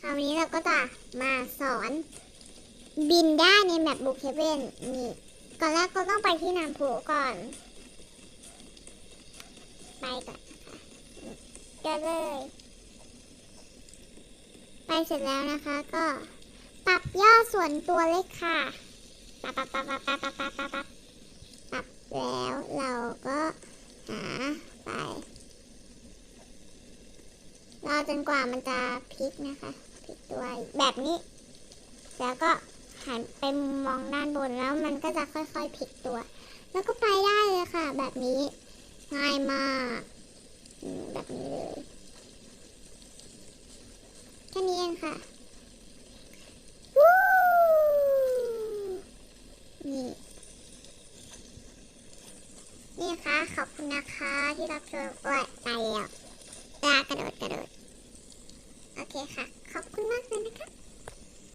คราวนี้เราก็จะมาสอนบินได้ในแมปบุกเฮเว่นนี่ก่อนแรกก็ต้องไปที่น้ำพุก่อน ไปก่อนนะคะก็เลย ไปเสร็จแล้วนะคะก็ปรับย่อส่วนตัวเล็กค่ะ ปรับปรับปรับปรับปรับปรับปรับปรับปรับปรับแล้วเราก็หาไป รอจนกว่ามันจะพลิกนะคะพลิกตัวแบบนี้ แล้วก็หันไปมองด้านบนแล้วมันก็จะค่อยๆพลิกตัว แล้วก็ไปได้เลยค่ะ แบบนี้ง่ายมากแบบนี้เลยแค่นี้เองค่ะวู้นี่นี่ค่ะขอบคุณนะคะที่รับชมโอ้ยตายแล้วตากระโดดกระ เคค่ะ ขอบคุณมากเลยนะ